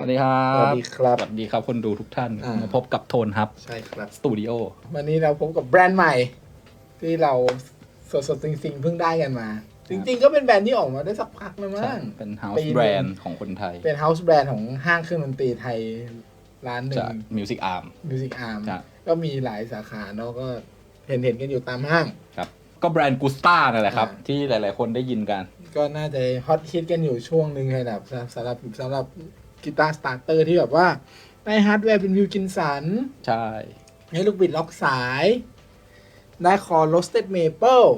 สวัสดีครับสวัสดีครับ สวัสดีครับคนดูทุกท่าน อ่าม มาพบกับโทนฮับใช่ครับ สตูดิโอวันนี้เราพบกับแบรนด์ใหม่ ที่เราสดสดๆจริงๆเพิ่งได้กันมา จริงๆ ก็เป็นแบรนด์ที่ออกมาได้สักพักแล้วมั้ง เป็นเฮาปีส์หนึ่งแบรนด์ของคนไทย เป็นเฮาส์แบรนด์ของห้างเครื่องดนตรีไทยร้านหนึ่จากงมิวสิกอาร์มมิวสิกอาร์มครับ ก็มีหลายสาขาเนาะก็เห็นเห็นๆกันอยู่ตามห้าง ครับ ก็แบรนด์กูสตานั่นแหละครับ อ่า ที่หลาย ๆ คนได้ยินกัน ก็น่าจะฮอตฮิตกันอยู่ช่วงหนึ่งเลยแบบสำหรับสำหรับ กีตาร์สตาร์เตอร์ที่แบบว่าได้ฮาร์ดแวร์เป็นวิวจินสัน ใช่ ให้ลูกบิดล็อกสาย ได้คอ roasted maple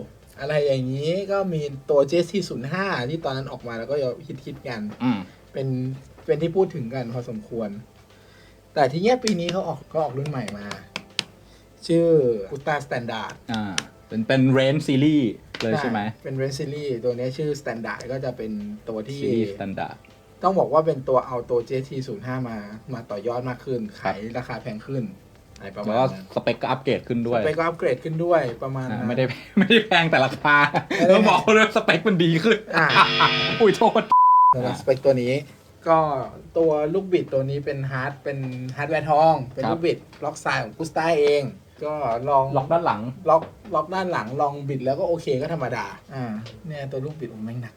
อะไรอย่างนี้ก็มีตัว JC 0 5 ที่ตอนนั้นออกมาแล้วก็ฮิตฮิตๆกัน อืมเป็นเป็นที่พูดถึงกันพอสมควร แต่ทีเนี้ยปีนี้เขาออกก็ออกรุ่นใหม่มา ชื่อ g u t a Standard อ่า เป็นเป็นเรนซีรีส์เลยใช่ไหมเป็น r e n s i l y ตัวเนี้ยชื่อ Standard ก็จะเป็นตัวที่ซีรีส์สแตนดาร์ด ต้องบอกว่าเป็นตัวเอาตัว JT 0 5 มามาต่อยอดมากขึ้นครับขายราคาแพงขึ้นอะไรประแล้วมาณก็นั้นสเปคก็อัปเกรดขึ้นด้วยสเปคก็อัปเกรดขึ้นด้วยประมาณอ่านั้น ไม่ได้ไม่ได้แพงแต่ราคาไม่ได้ต้องบอกเลยว่าสเปคมันดีขึ้นอ่าอุ้ยโทษ สำหรับสเปคตัวนี้ ก็ตัวลูกบิดตัวนี้เป็นฮาร์ดเป็นฮาร์ดแวร์ทอง เป็นครับ ลูกบิดล็อกไซด์ของกุสตาเอง ก็ลอง ล็อกด้านหลัง ล็อกล็อกด้านหลังลองบิดแล้วก็โอเคก็ธรรมดา อ่า เนี่ยตัวลูกบิดผมแม่งหนัก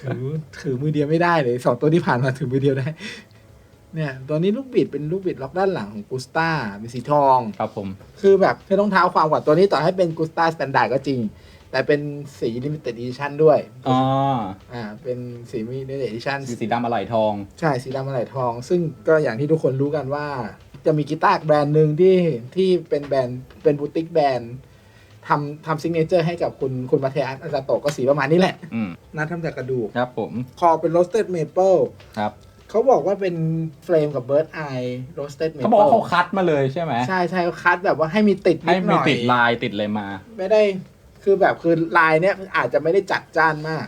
ถือถือมือเดียวไม่ได้เลยสองตัวที่ผ่านมาถือมือเดียวได้ เนี่ยตัวนี้ลูกบิดเป็นลูกบิดล็อกด้านหลังของกุสตาเป็นสีทอง ครับผม คือแบบเธอต้องเท้าความกว่าตัวนี้ต่อให้เป็นกุสตาสแตนดาร์ดก็จริง แต่เป็นสีลิมิเต็ด d ดิชั่นด้วยอ๋ออ่า เป็นสีมิเต็ด d ดิชั่นสีสีดำอะไหล่ทอง ใช่สีดำอะไหล่ทอง ซึ่งก็อย่างที่ทุกคนรู้กันว่า จะมีกีตาร์แบรนด์หนึ่งที่ที่เป็นแบรนด์เป็นบูติกแบรนด์ ทำทำซิงเกิลเจอร์ให้กับคุณคุณมาเทอัสอาซาโตะก็สีประมาณนี้แหละ อืมน่าทำจากกระดูก ครับผมคอเป็นโรสเต็ดเมเปิลครับเขาบอกว่าเป็นเฟรมกับเบิร์ดไอโรสเต็ดเมเขาเปิลบอกว่าเขาคัดมาเลยใช่ไหมใช่ใช่เขาคัดแบบว่าให้มีติดนิให้ดหมีน่อย ติดลายติดอะไรมา ไม่ได้คือแบบคือลายเนี้ยอาจจะไม่ได้จัดจ้านมาก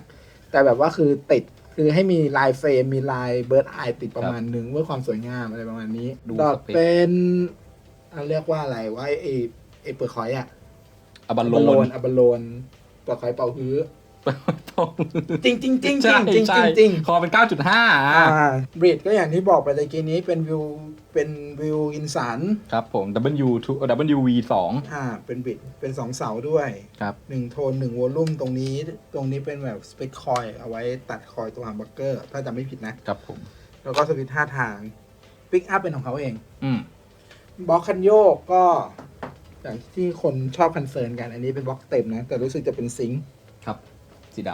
แต่แบบว่าคือติดคือให้มีลายเฟรมมีลายเบิร์ดไอติดประมาณนึงเพื่อความสวยงามอะไรประมาณนี้ดูดอกสเปค เป็นอะเรียกว่าอะไรว่าไอไอเปลือกหอยอะ อะบัลบอลโลโลนนอะบอลโลนเปลือกหอยเป่าฮื้อตรงจริงจริงจริงจริใช่งจริงใช่จริงคอเป็น 9.5อะอ่าบริดก็อย่างที่บอกไปตะกี้นี้เป็นวิวเป็นวิวอินสันครับผม W to W V 2อ่าเป็นบริดเป็นสองเสาด้วยครับหนึ่งโทนหนึ่งวอลลุ่มตรงนี้ ตรงนี้เป็นแบบสเปคคอยเอาไว้ตัดคอยตัวฮัมเบอร์เกอร์ ถ้าจำไม่ผิดนะครับผม แล้วก็สวิตช์ท่าทางปิกอัพเป็นของเขาเอง อืมบล็อกคันโยกก็ อย่างที่คนชอบคันเซิร์นกัน อันนี้เป็นบล็อกเต็มนะ แต่รู้สึกจะเป็นซิงค์ครับ สีด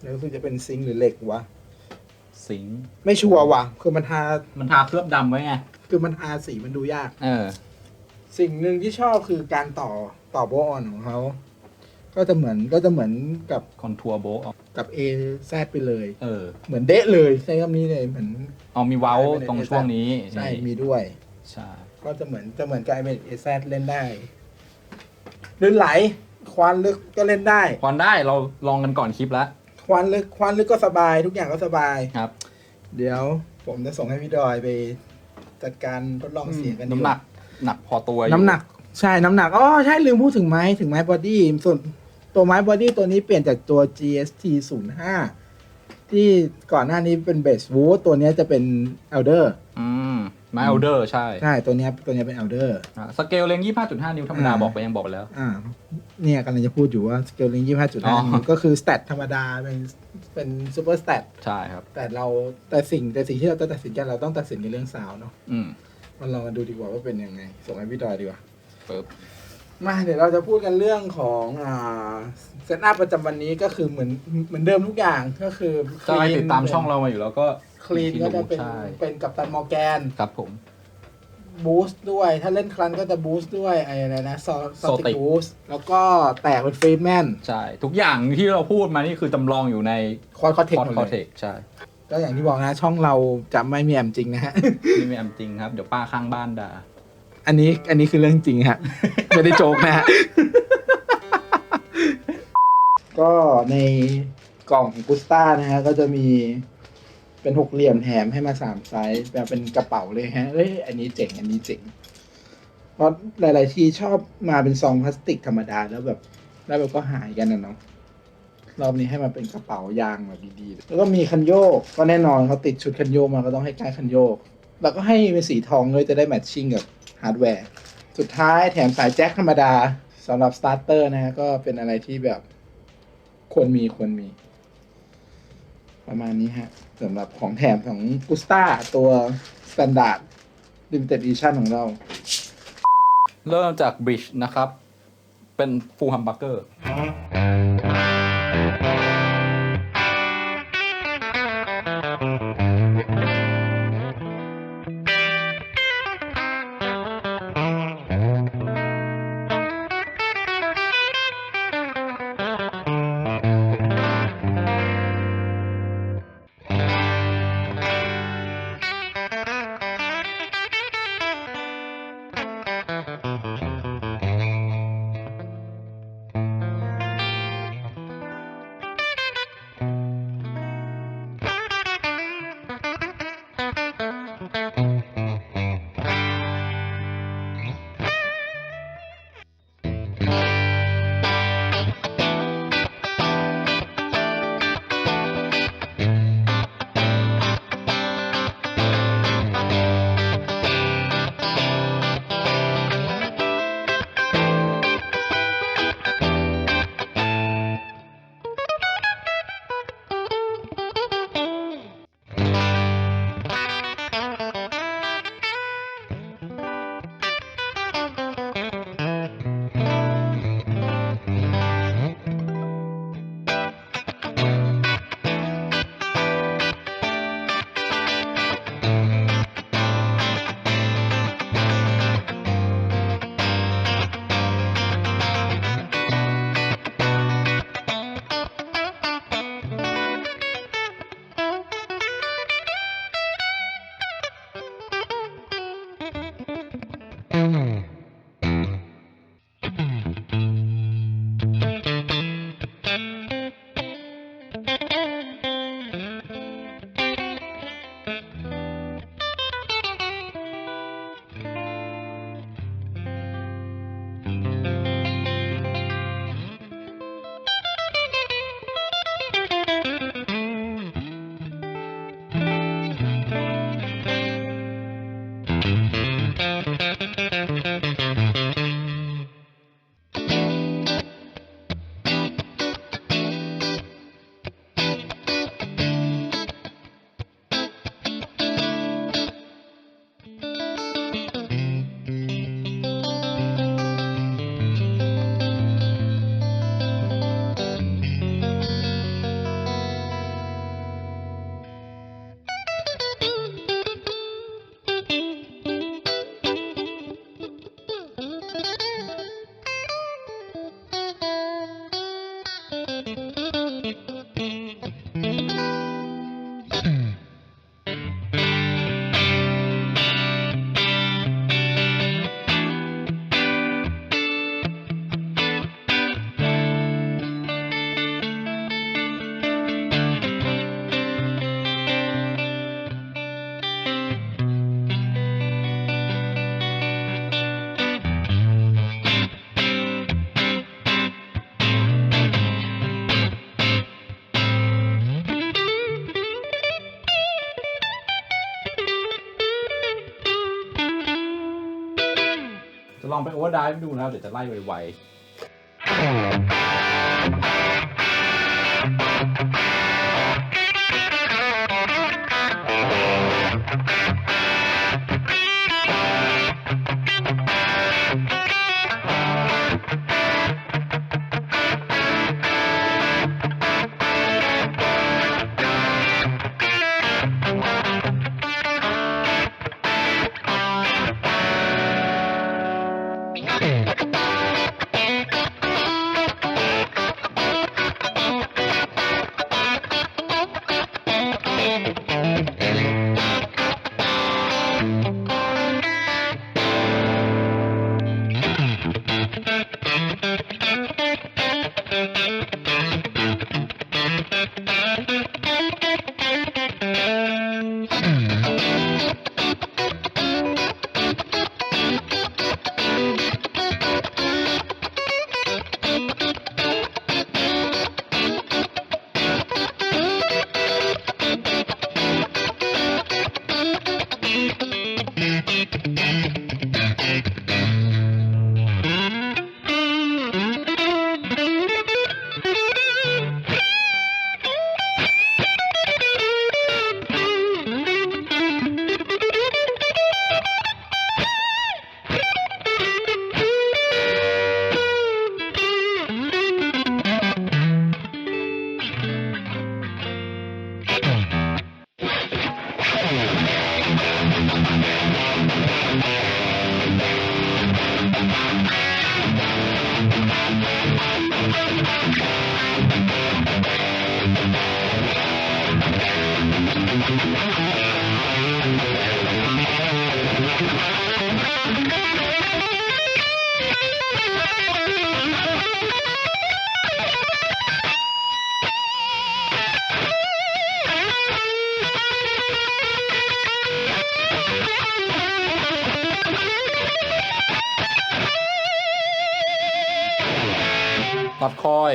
แล้วรู้สึกจะเป็นซิงค์หรือเหล็กวะำสิงค์ไม่ชัวร์ว่ะ คือมันทา มันทาเคลือบดำไว้ไง คือมันทาสีมันดูยาก เออ สิ่งหนึ่งที่ชอบคือการต่อต่อโบออนของเขา ก็จะเหมือนก็จะเหมือนกับคอนทัวร์โบะกับ A Z ไปเลย เออ เหมือนเดะเลยใช้คำนี้เลยเหมือน เอามีเว้าใช่เป็นตรง AZ ช่วงนี้ใช่นี่มีด้วย ใช่ ก็จะเหมือนจะเหมือนกับไอเเอแซเล่นได้ ลื่นไหล ควานลึกก็เล่นได้ ควันได้เราลองกันก่อนคลิปแล้ว ควานลึกควานลึกก็สบาย ทุกอย่างก็สบาย ครับเดี๋ยวผมจะส่งให้พี่ดอยไปจัดการทดลองเสียงกันอยู่น้ำหนัก หนักพอตัวอยู่น้ำหนักใช่น้ำหนักอ๋อใช่ลืมพูดถึงไม้ถึงไม้บอดี้ส่วนตัวไม้บอดี้ตัวนี้เปลี่ยนจากตัว GST 0 5ที่ก่อนหน้านี้เป็นเบสวูดตัวเนี้ยจะเป็น Elder อืม ไมเอลเดอร์ใช่ใช่ตัวเนี้ยตัวเนี้ยเป็น Elder อะสเกลเลง25.5นิ้วธรรมดาอ่า บอกไปยังบอกไปแล้ว อ่า เนี่ยกำลังจะพูดอยู่ว่าสเกลลิงยี่ห้าจุดอ๋ห้าอ ก็คือสเตตธรรมดา เป็นเป็นซูเปอร์สเตตใช่ครับ แต่เราแต่สิ่งแต่สิ่งที่เราจะตัดสินกันเราต้องตัดสินในเรื่องสาวเนาะอืมมันลองมาดูดีกว่าว่าเป็นยังไง ส่งให้พี่ดอยดีกว่า ปึ๊บ มาเดี๋ยวเราจะพูดกันเรื่องของอ่าเซตอัพประจำวันนี้ก็คือเหมือนเหมือนเดิมทุกอย่างก็คือก็ให้ติดตามช่องเรามาอยู่แล้วก็ คลีนก็จะเป็นใช่ เป็นกับตันมอร์แกน ครับผม บูสต์ด้วย ถ้าเล่นคลันก็จะบูสต์ด้วยไอ้อะไรนะซอสติ Zotic บูสต์แล้วก็แตกเป็นฟรีแมนใช่ ทุกอย่างที่เราพูดมานี่คือจำลองอยู่ในคอร์คอเทคพอดหมดคอเลเทยคใช่ก็อย่างที่บอกนะ ช่องเราจะไม่มีแอมจริงนะฮะ นี่ไม่แอมจริงครับ เดี๋ยวป้าข้างบ้านด่า อันนี้อันนี้คือเรื่องจริงฮะ ไม่ได้โจกนะฮะ ก็ในกล่องของกุสต้านะฮะ ก็จะมี เป็นหกเหลี่ยมแถมให้มาสามไซส์แบบเป็นกระเป๋าเลยฮะเอ้ยอันนี้เจ๋งอันนี้เจ๋งเพราะหลาย ๆ ทีชอบมาเป็นซองพลาสติกธรรมดาแล้วแบบ แล้วแบบก็หายกันนะเนาะรอบนี้ให้มันเป็นกระเป๋ายางแบบดีๆ แล้วก็มีคันโยก ก็แน่นอนเขาติดชุดคันโยกมาก็ต้องให้ใกล้คันโยก แล้วก็ให้เป็นสีทองด้วยจะได้แมทชิ่งกับฮาร์ดแวร์ สุดท้ายแถมสายแจ็คธรรมดาสำหรับสตาร์เตอร์นะฮะก็เป็นอะไรที่แบบควรมีควรมี ประมาณนี้ฮะสำหรับของแถมของกุสตาตัว Standard Limited Edition ของเรา เริ่มจากบริดจ์นะครับ เป็นฟูลฮัมบักเกอร์ ลองไปโอเวอร์ไดฟ์ดูนะครับเดี๋ยวจะไล่ไว ตัด คอย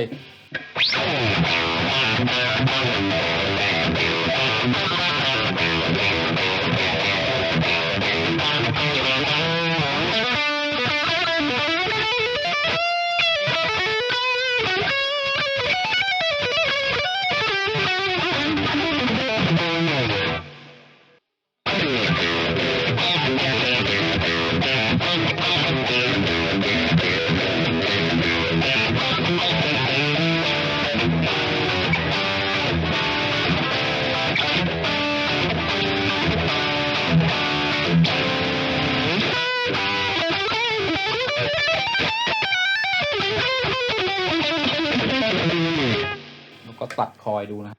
ก็ตัดคอยดูนะ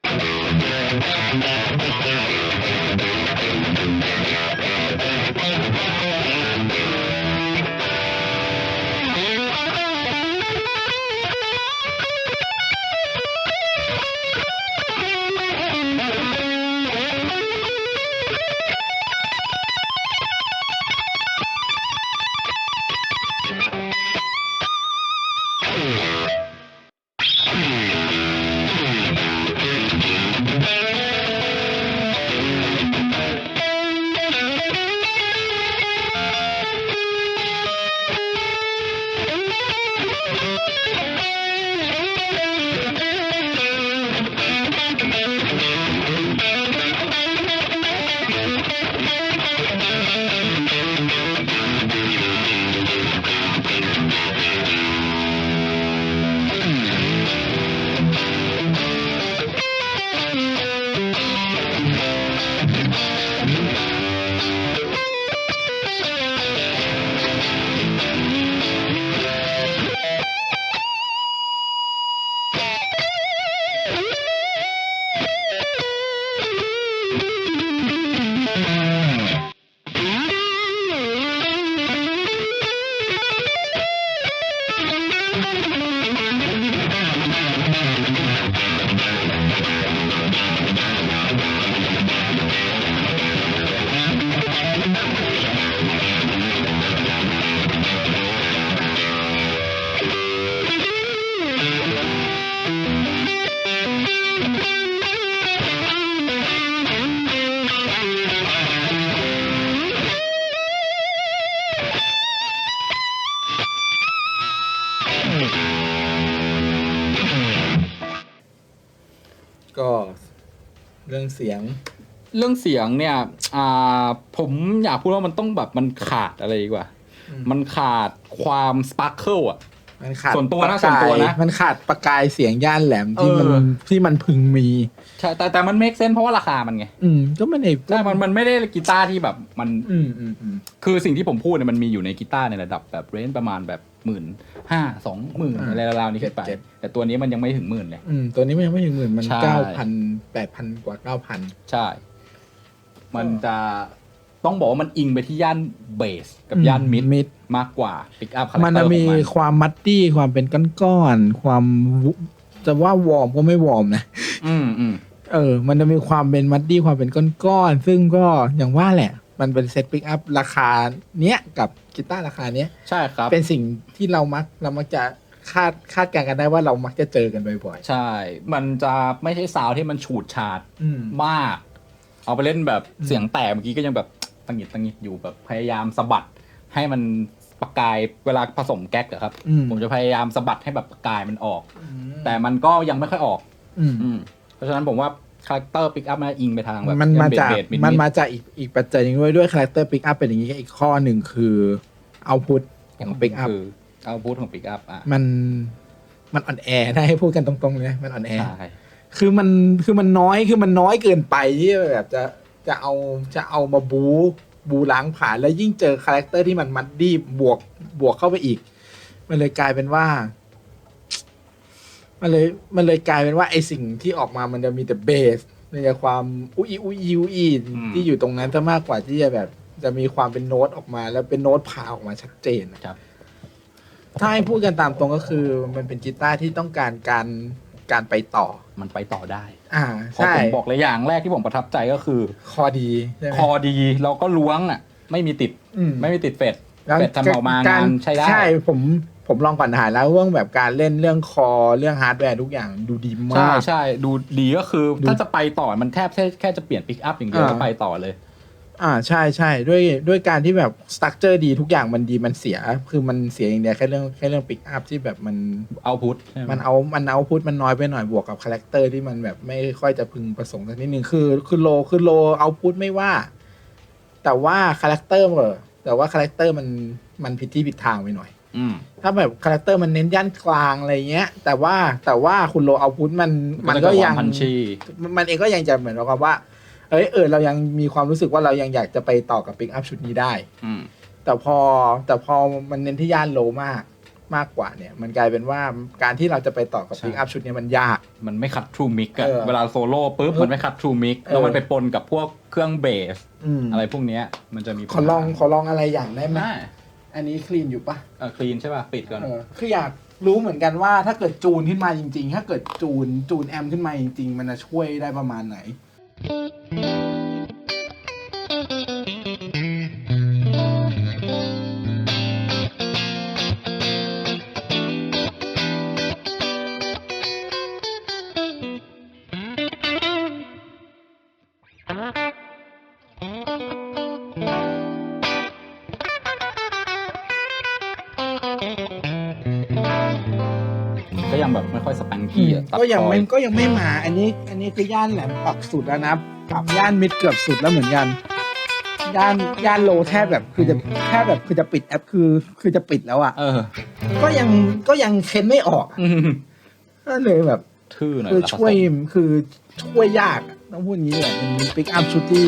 ก็เรื่องเสียง เรื่องเสียงเนี่ย อ่า ผมอยากพูดว่ามันต้องแบบมันขาดอะไรดีกว่าอืมมันขาดความสปาร์เคิลอะ มันขาดส่วนตัวนะประกายส่วนตัวนะ มันขาดประกายเสียงย่านแหลมที่มันเออ ที่มันพึงมีใช่แต่แต่มันเมคเซนเพราะว่าราคามันไงอืมก็ไม่ได้ใช่มันมันไม่ได้กีตาร์ที่แบบมัน อืมอืมอืม คือสิ่งที่ผมพูดเนี่ยมันมีอยู่ในกีตาร์ในระดับแบบเรนจ์ประมาณแบบหมื่นห้าสองหมื่นอ่าอะไรราวๆนี้ขึ้นไป เจ็ด แต่ตัวนี้มันยังไม่ถึงหมื่นเลย อืมตัวนี้มันยังไม่ถึงหมื่นมันใช่ เก้าพันแปดพันกว่าเก้าพัน ใช่ มันจะ ต้องบอกว่ามันอิงไปที่ย่านเบสกับย่านมิดมิดมากกว่าปิกอัพมันจะมีความมัดดี้ความเป็นก้อนๆความวุจะว่าวอร์มก็ไม่วอร์มนะอืมอืมเออ มันจะมีความเป็นมัดดี้ความเป็นก้อนๆ ซึ่งก็อย่างว่าแหละ มันเป็นเซตปิกอัพราคาเนี้ยกับกีตาร์ราคาเนี้ย ใช่ครับ เป็นสิ่งที่เรามักเรามักจะคาดคาดการณ์กันได้ว่าเรามักจะเจอกันบ่อยใช่ มันจะไม่ใช่ซาวด์ที่มันฉูดฉาดๆอืมมาก เอาไปเล่นแบบอืมเสียงแตกเมื่อกี้ก็ยังแบบ ตังหงิดตังหงิดอยู่แบบพยายามสะบัดให้มันประกายเวลาผสมแก๊กอะครับ อืม ผมจะพยายามสะบัดให้แบบประกายมันออก แต่มันก็ยังไม่ค่อยออก อืม อืม เพราะฉะนั้นผมว่าคาแรคเตอร์ปิกอัพมันอิงไปทางแบบมันมาจากเบสๆดๆมันมาจากอีกอีกปัจจัยหนึงด้วยด้วยคาแรคเตอร์ปิกอัพเป็นอย่างนี้อีกข้อหนึ่งคือเอาพุทของปิกอัพคือเอาพูดของปิกอัพอะมันมันอ่อนแอถ้าให้พูดกันตรงๆเลยนะมันอ่อนแอ ใช่ คือมันคือมันน้อยคือมันน้อยเกินไปที่แบบจะ จะเอาจะเอามาบู๊บูล้างผ่านแล้วยิ่งเจอคาแรคเตอร์ที่มันมัดดี้บวกบวกเข้าไปอีก มันเลยกลายเป็นว่า มันเลยมันเลยกลายเป็นว่าไอสิ่งที่ออกมามันจะมีแต่เบสในความอุ้ยอุ้ยอุ้ยที่อยู่ตรงนั้นซะมากกว่าที่จะแบบ จะมีความเป็นโน้ตออกมา แล้วเป็นโน้ตผ่าออกมาชัดเจนอะครับถ้าให้พูดกันตามตรงก็คือ มันเป็นกีตาร์ที่ต้องการการ การไปต่อ มันไปต่อได้ อ่าเพราะใช่ผมบอกเลยอย่างแรกที่ผมประทับใจก็คือ คอดีใช่ไหมคอดีแล้วก็ล้วงอะ ไม่มีติดอืม ไม่มีติดเฟดแล้วเฟดทำออกมางานใช้ได้ ใช่ผมผมลองก่อนถ่ายแล้วเรื่องแบบการเล่นเรื่องคอเรื่องฮาร์ดแวร์ทุกอย่างดูดีใช่มาก ใช่ดูดีก็คือ ดูถ้าจะไปต่อมันแทบแค่แค่จะเปลี่ยนปิกอัพอย่างเดียวอ่าแล้วไปต่อเลย อ่าใช่ใช่ด้วยด้วยการที่แบบสตั๊กเจอร์ดีทุกอย่างมันดีมันเสีย คือมันเสียอย่างเดียวแค่เรื่องแค่เรื่องปิกอัพที่แบบมันเอาพุทมันเอามันเอาพุทมันน้อยไปหน่อยบวกกับคาแรคเตอร์ที่มันแบบไม่ค่อยจะพึงประสงค์สักนิดนึงคือคือโลคือโลเอาพุทไม่ว่า แต่ว่าคาแรคเตอร์เออแต่ว่าคาแรคเตอร์มันมันผิดที่ผิดทางไปหน่อยอืมถ้าแบบคาแรคเตอร์มันเน้นย่านกลางอะไรเงี้ย แต่ว่าแต่ว่าคุณโลเอาพุทมันมันก็ยังพันชีมันมันเองก็ยังจะเหมือนกับว่า เอ้ยเออเรายังมีความรู้สึกว่าเรายังอยากจะไปต่อกับปิกอัพชุดนี้ได้ อืม แต่พอแต่พอมันเน้นที่ย่านโลมากมากกว่าเนี่ย มันกลายเป็นว่าการที่เราจะไปต่อกับใช่ ปิกอัพชุดเนี้ยมันยาก มันไม่คัดทรูมิกอะเออเวลาโซโล่ปุ๊บเออมันไม่คัดทรูมิกเออ แล้วมันไปปนกับพวกเครื่องเบส อืมอะไรพวกเนี้ยมันจะมีขอลองขอลองอะไรอย่างได้ไหมได้อันนี้คลีนอยู่ปะเออคลีนใช่ป่ะ ปิดก่อน เออคืออยากรู้เหมือนกันว่าถ้าเกิดจูนขึ้นมาจริง ๆ ถ้าเกิดจูนจูนแอมขึ้นมาจริงๆมันจะช่วยได้ประมาณไหน ก็ ค่อยสปังกี้อะตัดก็ยังไม่ซอก็ยังไม่มา อันนี้ อันนี้คือย่านแหลมปักสุดแล้วนะกับย่านมิดเกือบสุดแล้วเหมือนกัน ย่านย่านโลแทบแบบคือจะแทบแบบคือจะปิดแอปคือ คือจะปิดแล้วอะเออ ก็ยังก็ยังเค้นไม่ออกอืมก็เลยแบบ ทื่อหน่อยคือเวลาผสมช่วยคือช่วยยากอะต้องพูดอย่างนี้เลยเป็นปิกอัพชุดที่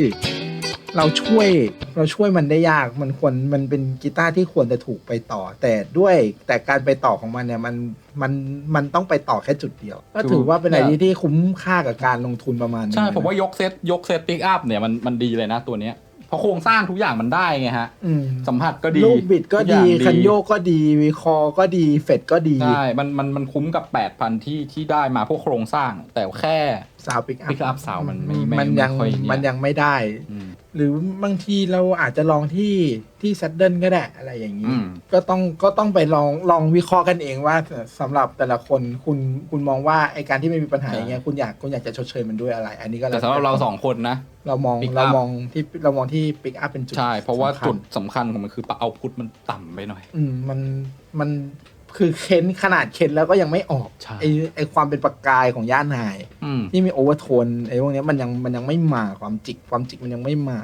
เราช่วยเราช่วยมันได้ยากมันควรมันเป็นกีตาร์ที่ควรจะถูกไปต่อ แต่ด้วยแต่การไปต่อของมันเนี่ยมันมันมันต้องไปต่อแค่จุดเดียว ก็ถือว่าเป็นอะไรที่ที่คุ้มค่ากับการลงทุนประมาณนึงใช่เลยนะผมว่ายกเซตยกเซตปิกอัพเนี่ยมันมันดีเลยนะตัวเนี้ยเพราะโครงสร้างทุกอย่างมันได้ไงฮะอืมสัมผัสก็ดี ลูกบิดก็ทุดีอย่างคันโยกก็ดีวีคอก็ดี เฟดก็ดี ใช่ มันมันมันคุ้มกับ 8,000 ที่ที่ได้มาพวกโครงสร้าง แต่แค่สาวปิกอัพ pick up สาวมันไม่ไม่มันยังไม่ค่อยเนี่ยมันยังไม่ได้อืม หรือบางทีเราอาจจะลองที่ที่ซัดเดิลก็ได้อะไรอย่างนี้อืมก็ต้องก็ต้องไปลองลองวิเคราะห์กันเองว่าสำหรับแต่ละคนคุณคุณมองว่าไอการที่ไม่มีปัญหาอย่างเงี้ยคุณอยากคุณอยากจะชดเชยมันด้วยอะไร อันนี้ก็แต่สำหรับเราสองคนนะ เรามอง pick up เรามองที่เรามองที่ปิกอัพเป็นจุดใช่ เพราะว่าสำคัญจุดสำคัญของมันคือเอาพุทมันต่ำไปหน่อย อืมมันมัน คือเค้นขนาดเค้นแล้วก็ยังไม่ออกใช่ ไอไอความเป็นประกายของย่านนาย อืม ที่มีโอเวอร์โทนไอ้พวกเนี้ยมันยังมันยังไม่มาความจิกความจิกมันยังไม่มา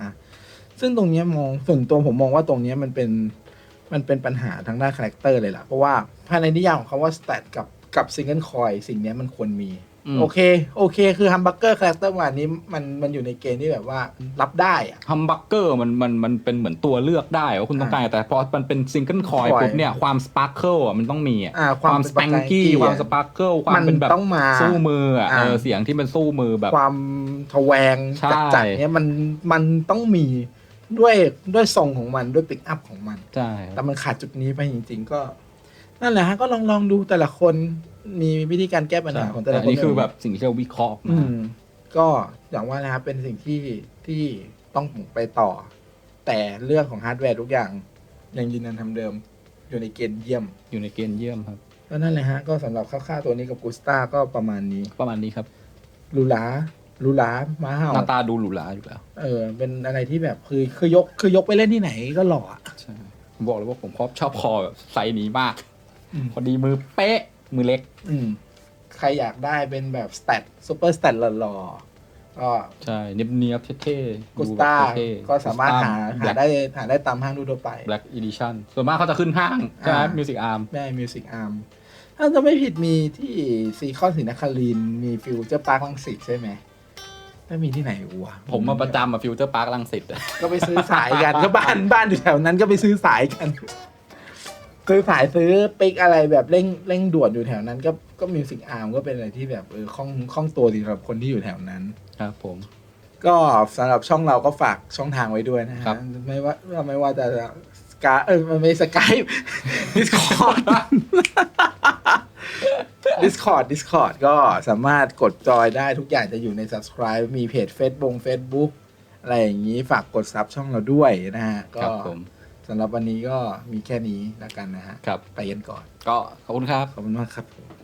ซึ่งตรงเนี้ยมองส่วนตัวผมมองว่าตรงเนี้ยมันเป็นมันเป็นปัญหาทางด้านคาแรคเตอร์เลยล่ะ เพราะว่าภายในนิยามของคาว่าส t ต t กับกับซิงเกิลคอยสิ่งเนี้ยมันควรมีอืม โอเค โอเค คือฮัมบักเกอร์คาแรคเตอร์วันนี้มันมันอยู่ในเกณฑ์ที่แบบว่ารับได้อะฮัมบักเกอร์มันมันมันเป็นเหมือนตัวเลือกได้ว่าคุณต้องการแต่พอมันเป็นซิงเกิลคอย coil ปุ๊บเนี่ยความสปาร์เคิลอะมันต้องมีอะอ่าควความวามสปังกี้ spanky ความสปาร์เคิลความมันเป็นแบบต้องมาสู้มืออะอ่าเออเสียงที่มันสู้มือแบบความทแวงใช่จัดๆเนี้ยมันมันต้องมีด้วยด้วยทรงของมันด้วยปิกอัพของมันใช่แต่มันขาดจุดนี้ไปจริง ๆ ก็ นั่นแหละฮะก็ลองลองดูแต่ละคนมีวิธีการแก้ปัญหาของแต่แต่ละอัคนนนี้คือแบบสิ่งที่เราวิเคราะห์อืมา ม ก็อย่างว่านะครับเป็นสิ่งที่ที่ต้องไปต่อ แต่เรื่องของฮาร์ดแวร์ทุกอย่าง ยังยืนยันทำเดิม อยู่ในเกณฑ์เยี่ยม อยู่ในเกณฑ์เยี่ยมครับ ก็นั่นแหละฮะ ก็สำหรับค่าๆตัวนี้กับกูสตาก็ประมาณนี้ประมาณนี้ครับ หรูหราหรูหราม้าเห่าหน้าตาดูหรูหราอยู่แล้ว เออ เป็นอะไรที่แบบคือคือยกคือยกไปเล่นที่ไหนก็หล่ออะ ใช่ ผมบอกเลยว่าผมชอบชอบคอแบบไซส์นี้มากอืม พอดีมือเป๊ะมือเล็ก อืมใครอยากได้เป็นแบบสเตตซูเปอร์สเตตหล่อๆก็ใช่เนียบเนียบๆเท่ๆกุสตาดูแบบเท่ๆก็สามารถหาหา Black ได้หาได้ตามห้างทั่วๆไป Black Edition ส่วนมากเขาจะขึ้นห้างใช่ไหมอ่ามิวสิกอาร์มได้มิวสิกอาร์มถ้าจะไม่ผิดมีที่ซีคอนศรีนครินทร์มีฟิวเจอร์ปาร์คลังสิตใช่ไหมถไม่มีที่ไหนกูวะผมมาประจำอะฟิวเจอร์พาร์คลังสิตอะก็ไปซื้อสายกันก็บ้านบ้านอยู่แถวนั้นก็ไปซื้อสายกัน ซื้อสายซื้อปิกอะไรแบบเร่งเร่งด่วนอยู่แถวนั้น ก็ก็มิวสิกอาร์มก็เป็นอะไรที่แบบเออคล่องคล่องตัวดีสำหรับคนที่อยู่แถวนั้น ครับผม ก็สำหรับช่องเราก็ฝากช่องทางไว้ด้วยนะฮะครับ ไม่ว่าไม่ว่าจะสกาเออมันไม่สกายดิสคอร์ด Discord Discord ก็สามารถกดจอยได้ทุกอย่างจะอยู่ใน subscribe มีเพจ Facebook Facebook อะไรอย่างนี้ฝากกดซับช่องเราด้วยนะฮะคก็รับผม สำหรับวันนี้ก็มีแค่นี้แล้วกันนะฮะครับ ไปกันก่อน ก็ขอบคุณครับ ขอบคุณมากครับผม